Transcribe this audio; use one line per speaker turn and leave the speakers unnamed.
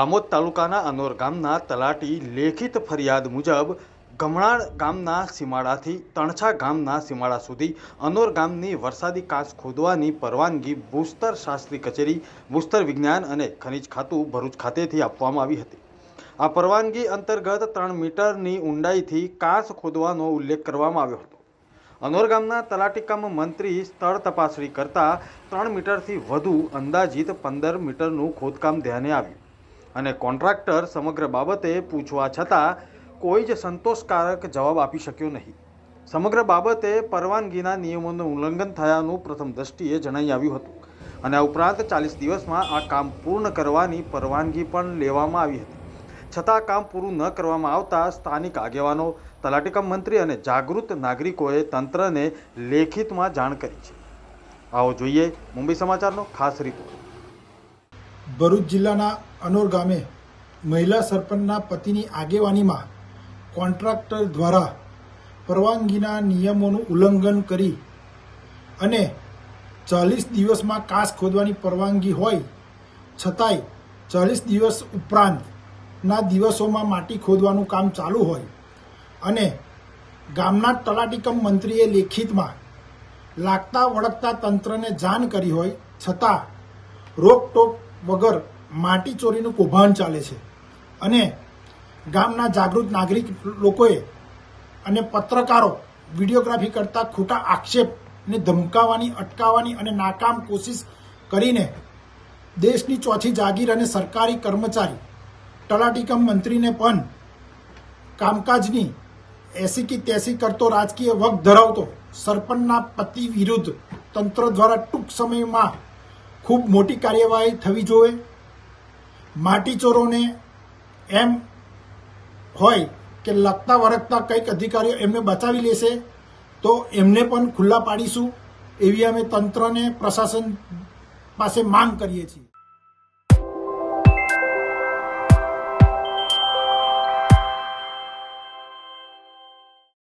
આમોદ તાલુકાના અનોર ગામના તલાટી લેખિત ફરિયાદ મુજબ ગમણાળ ગામના સીમાડાથી તણછા ગામના સીમાડા સુધી અનોર ગામની વરસાદી કાચ ખોદવાની પરવાનગી ભૂસ્તર શાસ્ત્રી કચેરી, ભૂસ્તર વિજ્ઞાન અને ખનિજ ખાતું ભરૂચ ખાતેથી આપવામાં આવી હતી. આ પરવાનગી અંતર્ગત ત્રણ મીટરની ઊંડાઈથી કાચ ખોદવાનો ઉલ્લેખ કરવામાં આવ્યો હતો. અનોર ગામના તલાટી કમ મંત્રી સ્થળ તપાસણી કરતા ત્રણ મીટરથી વધુ અંદાજિત પંદર મીટરનું ખોદકામ ધ્યાને આવ્યું. અને કોન્ટ્રાક્ટર સમગ્ર બાબતે પૂછવા છતાં કોઈ જ સંતોષકારક જવાબ આપી શક્યો નહીં. સમગ્ર બાબતે પરવાનગીના નિયમોનું ઉલ્લંઘન થયાનું પ્રથમ દ્રષ્ટિએ જણાઈ આવ્યું હતું અને આ ઉપરાંત ચાલીસ દિવસમાં આ કામ પૂર્ણ કરવાની પરવાનગી પણ લેવામાં આવી હતી. છતાં કામ પૂરું ન કરવામાં આવતા સ્થાનિક આગેવાનો તલાટીકમ મંત્રી અને જાગૃત નાગરિકોએ તંત્રને લેખિતમાં જાણ કરી છે. આવો જોઈએ મુંબઈ સમાચારનો ખાસ રિપોર્ટ.
ભરૂચ જિલ્લાના અનોર ગામે મહિલા સરપંચના પતિની આગેવાનીમાં કોન્ટ્રાક્ટર દ્વારા પરવાનગીના નિયમોનું ઉલ્લંઘન કરી અને ચાલીસ દિવસમાં કાસ ખોદવાની પરવાનગી હોય છતાંય ચાલીસ દિવસ ઉપરાંતના દિવસોમાં માટી ખોદવાનું કામ ચાલુ હોય અને ગામના તલાટીકમ મંત્રીએ લેખિતમાં લાગતા વળગતા તંત્રને જાણ કરી હોય છતાં રોકટોક વગર માટી ચોરીનું કૌભાંડ ચાલે છે. અને ગામના જાગૃત નાગરિક લોકોએ અને પત્રકારો વિડીયોગ્રાફી કરતા ખોટા આક્ષેપને ધમકાવવાની અટકાવવાની અને નાકામ કોશિશ કરીને દેશની ચોથી જાગીર અને સરકારી કર્મચારી, તલાટીકમ મંત્રીને પણ કામકાજની એસી કી તેસી કરતો રાજકીય વગ ધરાવતો સરપંચના પતિ વિરુદ્ધ તંત્ર દ્વારા ટૂંક સમયમાં ખૂબ મોટી કાર્યવાહી થવી જોઈએ. માટીચોરોને એમ હોય કે લગતા વરગતા કંઈક અધિકારીઓ એમને બચાવી લેશે, તો એમને પણ ખુલ્લા પાડીશું એવી અમે તંત્રને પ્રશાસન પાસે માંગ કરીએ છીએ.